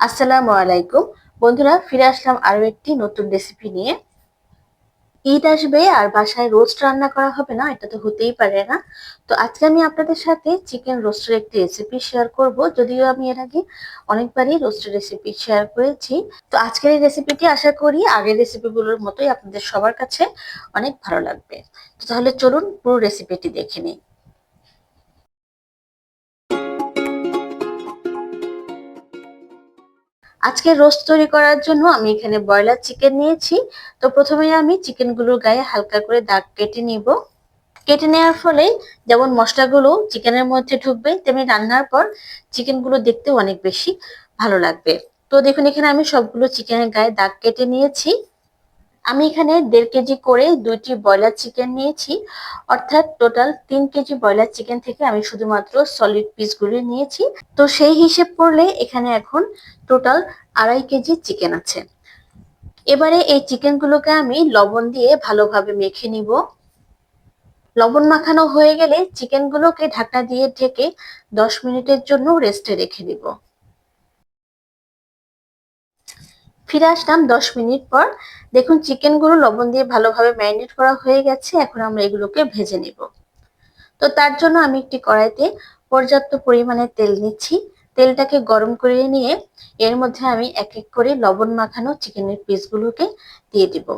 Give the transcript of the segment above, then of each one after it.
আসসালামু আলাইকুম। বন্ধুরা, ফিরে আসলাম আরও একটি নতুন রেসিপি নিয়ে। ঈদ আসবে আর বাসায় রোস্ট রান্না করা হবে না, এটা তো হতেই পারে না। তো আজকে আমি আপনাদের সাথে চিকেন রোস্টের একটি রেসিপি শেয়ার করব। যদিও আমি এর আগে অনেকবারই রোস্টের রেসিপি শেয়ার করেছি। তো আজকের এই রেসিপিটি আশা করি আগের রেসিপিগুলোর মতোই আপনাদের সবার কাছে অনেক ভালো লাগবে। তো তাহলে চলুন পুরো রেসিপিটি দেখে নিই। আজকে রোস্ট তৈরি করার জন্য আমি এখানে ব্রয়লার চিকেন নিয়েছি। তো প্রথমে আমি চিকেনগুলোর গায়ে হালকা করে দাগ কেটে নিব। কেটে নেওয়ার ফলে যেমন মশলাগুলো চিকেনের মধ্যে ঢুকবে, তেমনি রান্নার পর চিকেনগুলো দেখতে অনেক বেশি ভালো লাগবে। তো দেখুন, এখানে আমি সবগুলো চিকেনের গায়ে দাগ কেটে নিয়েছি। আমি এখানে দেড় কেজি করে দুইটি ব্রয়লার চিকেন নিয়েছি। অর্থাৎ টোটাল তিন কেজি ব্রয়লার চিকেন থেকে আমি শুধুমাত্র সলিড পিসগুলি নিয়েছি। তো সেই হিসেব করলে এখানে এখন টোটাল আড়াই কেজি চিকেন আছে। এবারে এই চিকেনগুলোকে আমি লবণ দিয়ে ভালোভাবে মেখে নিব। লবণ মাখানো হয়ে গেলে চিকেনগুলোকে ঢাকনা দিয়ে ঢেকে দশ মিনিটের জন্য রেস্টে রেখে দিব। ফিরে আসলাম দশ মিনিট পর। দেখুন চিকেনগুলো লবণ দিয়ে ভালোভাবে ম্যারিনেট করা হয়ে গেছে। এখন আমরা এগুলোকে ভেজে নেব। তো তার জন্য আমি একটি কড়াইতে পর্যাপ্ত পরিমাণে তেল নিচ্ছি। তেলটাকে গরম করে নিয়ে এর মধ্যে আমি এক এক করে লবণ মাখানো চিকেনের পিসগুলোকে দিয়ে দিব।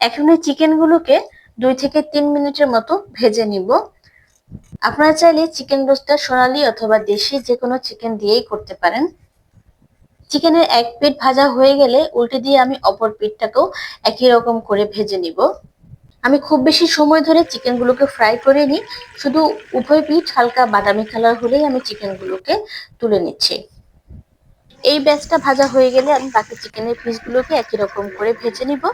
এখন এই চিকেনগুলোকে দুই থেকে তিন মিনিটের মতো ভেজে নিব। আপনারা চাইলে চিকেন রোস্টটা সোনালি অথবা দেশি যে কোনো চিকেন দিয়েই করতে পারেন। চিকেনের এক পিঠ ভাজা হয়ে গেলে উল্টে দিয়ে আমি অপর পিঠটাকেও একই রকম করে ভেজে নিব। আমি খুব বেশি সময় ধরে চিকেনগুলোকে ফ্রাই করে নিই। শুধু উভয় পিঠ হালকা বাদামি কালার হলেই আমি চিকেনগুলোকে তুলে নিচ্ছি। এই ব্যাচটা ভাজা হয়ে গেলে আমি বাকি চিকেনের পিসগুলোকে একই রকম করে ভেজে নিব।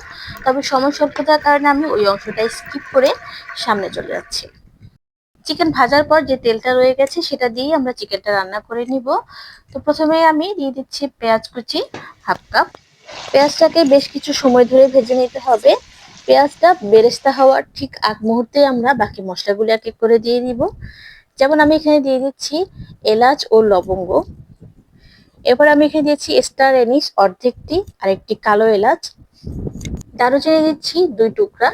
তবে সময় স্বল্পতার কারণে আমি ওই অংশটা স্কিপ করে সামনে চলে যাচ্ছি। চিকেন ভাজার পর যে তেলটা রয়ে গেছে, সেটা দিয়েই আমরা চিকেনটা রান্না করে নিব। তো প্রথমে আমি দিয়ে দিচ্ছি পেঁয়াজ কুচি, হাফ কাপ। পেঁয়াজটাকে বেশ কিছু সময় ধরে ভেজে নিতে হবে। পেঁয়াজটা বেরেস্তা হওয়ার ঠিক আগ মুহূর্তে আমরা বাকি মশলাগুলো এক এক করে দিয়ে দিব। যেমন আমি এখানে দিয়ে দিচ্ছি এলাচ ও লবঙ্গ। এরপর আমি এখানে দিয়েছি স্টার এনিস অর্ধেকটি আর একটি কালো এলাচ। দারুচিনি দিচ্ছি দুই টুকরা।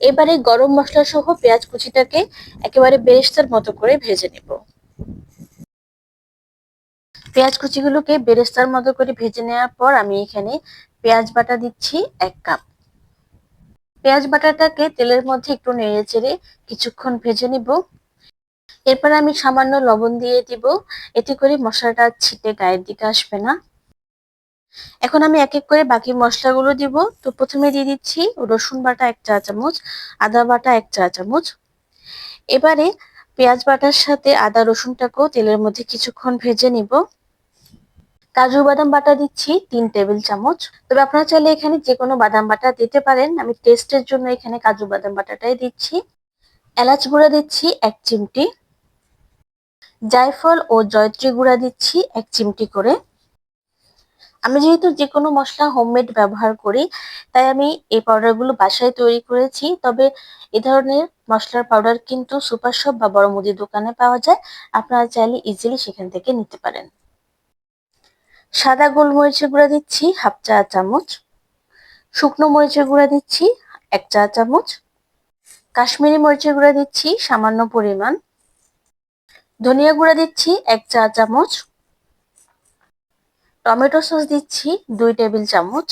এবারে গরম মশলা সহ পেঁয়াজ কুচিটাকে একেবারে বেরেস্তার মতো করে ভেজে নেব। পেঁয়াজ কুচিগুলোকে বেরেস্তার মতো করে ভেজে নেওয়ার পর আমি এখানে পেঁয়াজ বাটা দিচ্ছি এক কাপ। পেঁয়াজ বাটাটাকে তেলের মধ্যে একটু নেড়ে চেড়ে কিছুক্ষণ ভেজে নিব। এরপর আমি সামান্য লবণ দিয়ে দিব। এতে করে মশলাটা ছিটে গায়ের দিকে আসবে না। এখন আমি এক এক করে বাকি মশলাগুলো দিব। তো প্রথমে দিয়ে দিচ্ছি রসুন বাটা এক চা চামচ, আদা বাটা এক চা চামচ। এবারে পেঁয়াজ বাটার সাথে আদা রসুনটাকেও তেলের মধ্যে কিছুক্ষণ ভেজে নিব। কাজু বাদাম বাটা দিচ্ছি তিন টেবিল চামচ। তবে আপনারা চাইলে এখানে যে কোনো বাদাম বাটা দিতে পারেন। আমি টেস্টের জন্য এখানে কাজু বাদাম বাটাটাই দিচ্ছি। এলাচ গুঁড়া দিচ্ছি এক চিমটি। জায়ফল ও জয়ত্রী গুঁড়া দিচ্ছি এক চিমটি করে। আমি যেহেতু যে কোনো মশলা হোমমেড ব্যবহার করি, তাই আমি এই পাউডারগুলো বাসায় তৈরি করেছি। তবে এ ধরনের মশলার পাউডার কিন্তু সুপার শপ বা বড় মুদির দোকানে পাওয়া যায়। আপনারা চাইলে ইজিলি সেখান থেকে নিতে পারেন। সাদা গোলমরিচের গুঁড়া দিচ্ছি হাফ চা চামচ। শুকনো মরিচের গুঁড়া দিচ্ছি এক চা চামচ। কাশ্মীরি মরিচের গুঁড়া দিচ্ছি সামান্য পরিমাণ। ধনিয়া গুঁড়া দিচ্ছি এক চা চামচ। টমেটো সস দিচ্ছি দুই টেবিল চামচ।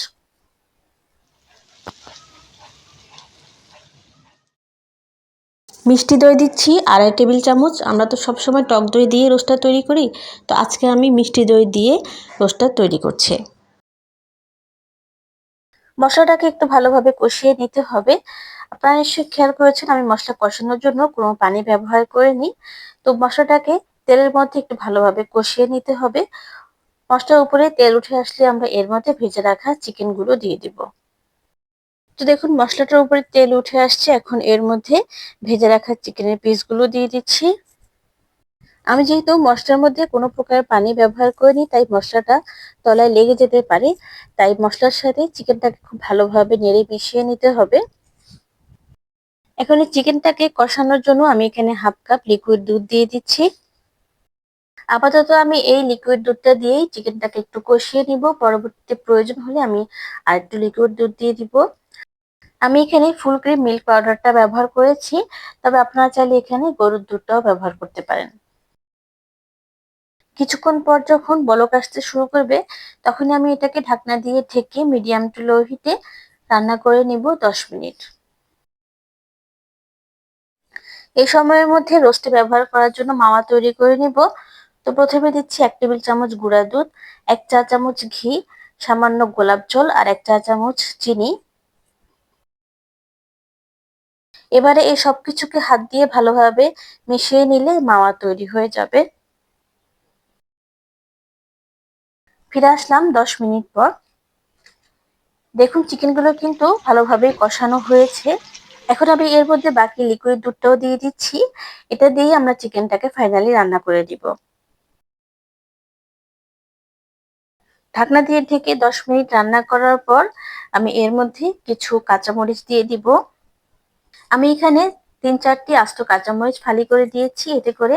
মিষ্টি দই দিচ্ছি আড়াই টেবিল চামচ। আমরা তো সবসময় টক দই দিয়ে রোস্টার তৈরি করি, তো আজকে আমি মিষ্টি দই দিয়ে রোস্টার তৈরি করছি। মশলাটাকে একটু ভালোভাবে কষিয়ে নিতে হবে। আপনারা নিশ্চয়ই খেয়াল করেছেন, আমি মশলা কষানোর জন্য কোনো পানি ব্যবহার করিনি। তো মশলাটাকে তেলের মধ্যে একটু ভালোভাবে কষিয়ে নিতে হবে। মশলার উপরে তেল উঠে আসলে আমরা এর মধ্যে ভেজে রাখা চিকেনগুলো দিয়ে দিব। তো দেখুন, মশলাটার উপরে তেল উঠে আসছে, এখন এর মধ্যে ভেজে রাখা চিকেনের পিসগুলো দিয়ে দিচ্ছি। আমি যেহেতু মশলার মধ্যে কোনো প্রকার পানি ব্যবহার করিনি, তাই মশলাটা তলায় লেগে যেতে পারে, তাই মশলার সাথে চিকেনটাকে খুব ভালোভাবে নেড়ে মিশিয়ে নিতে হবে। এখন চিকেনটাকে কষানোর জন্য আমি এখানে হাফ কাপ লিকুইড দুধ দিয়ে দিচ্ছি। আপাতত আমি এই লিকুইড দুধটা দিয়েই চিকেনটাকে একটু কষিয়ে নিব। পরবর্তীতে প্রয়োজন হলে আমি আর একটু লিকুইড দুধ দিয়ে দিব। আমি এখানে ফুল ক্রিম মিল্ক পাউডারটা ব্যবহার করেছি। তবে আপনারা চাইলে এখানে গরুর দুধটাও ব্যবহার করতে পারেন। কিছুক্ষণ পর যখন বলক আসতে শুরু করবে তখন আমি এটাকে ঢাকনা দিয়ে ঢেকে মিডিয়াম টু লো হিটে রান্না করে নিব দশ মিনিট। এই সময়ের মধ্যে রোস্টে ব্যবহার করার জন্য মাওয়া তৈরি করে নিব। তো প্রথমে দিচ্ছি এক টেবিল চামচ গুঁড়া দুধ, এক চা চামচ ঘি, সামান্য গোলাপ জল আর এক চা চামচ চিনি। এবারে এই সবকিছুকে হাত দিয়ে ভালোভাবে মিশিয়ে নিলে মাওয়া তৈরি হয়ে যাবে। ফিরে আসলাম দশ মিনিট পর। দেখুন, চিকেনগুলো কিন্তু ভালোভাবে কষানো হয়েছে। এখন আমি এর মধ্যে বাকি লিকুইড দুধটাও দিয়ে দিচ্ছি। এটা দিয়ে আমরা চিকেনটাকে ফাইনালি রান্না করে দিব। ঢাকনা দিয়ে ঢেকে দশ মিনিট রান্না করার পর আমি এর মধ্যে কিছু কাঁচামরিচ দিয়ে দিব। আমি এখানে তিন চারটি আস্ত কাঁচামরিচ ফালি করে দিয়েছি, এতে করে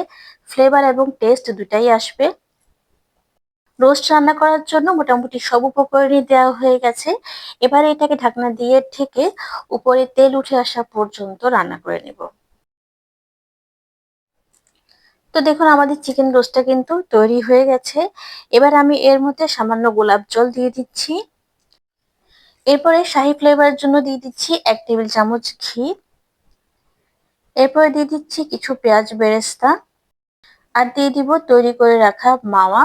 ফ্লেভার এবং টেস্ট দুটাই আসবে। রোস্ট রান্না করার জন্য মোটামুটি সব উপকরণই দেওয়া হয়ে গেছে। এবারে এটাকে ঢাকনা দিয়ে ঠেকে উপরে তেল উঠে আসা পর্যন্ত রান্না করে নেব। তো দেখুন, আমাদের চিকেন রোস্টটা কিন্তু তৈরি হয়ে গেছে। এবার আমি এর মধ্যে সামান্য গোলাপ জল দিয়ে দিচ্ছি। এরপরে শাহি ফ্লেভারের জন্য দিয়ে দিচ্ছি এক টেবিল চামচ ঘি। এরপরে দিয়ে দিচ্ছি কিছু পেঁয়াজ বেরেস্তা। আর দিয়ে দিব তৈরি করে রাখা মাওয়া।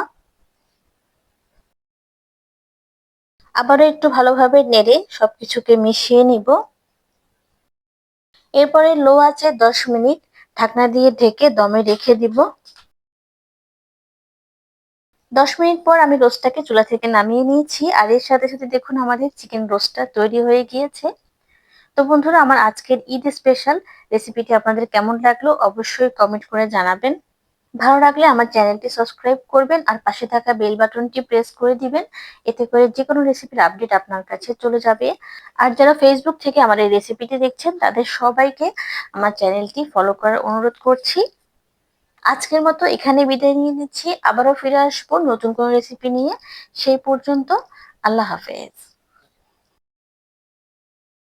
আবারও একটু ভালোভাবে নেড়ে সবকিছুকে মিশিয়ে নিব। এরপরে লো আছে দশ মিনিট ঢাকনা দিয়ে ঢেকে দমে রেখে দিব। দশ মিনিট পর আমি রোস্টটাকে চুলা থেকে নামিয়ে নিয়েছি। আর এর সাথে সাথে দেখুন আমাদের চিকেন রোস্টটা তৈরি হয়ে গিয়েছে। তো বন্ধুরা, আমার আজকের ঈদ স্পেশাল রেসিপিটি আপনাদের কেমন লাগল অবশ্যই কমেন্ট করে জানাবেন। ভালো লাগলে আমার চ্যানেলটি সাবস্ক্রাইব করবেন আর পাশে থাকা বেল বাটনটি প্রেস করে দিবেন। এতে করে যে কোনো রেসিপির আপডেট আপনার কাছে চলে যাবে। আর যারা ফেসবুক থেকে আমার এই রেসিপিটি দেখছেন, তাদের সবাইকে আমার চ্যানেলটি ফলো করার অনুরোধ করছি। আজকের মতো এখানে বিদায় নিয়ে নিচ্ছি। আবারও ফিরে আসব নতুন কোনো রেসিপি নিয়ে। সেই পর্যন্ত আল্লাহ হাফেজ।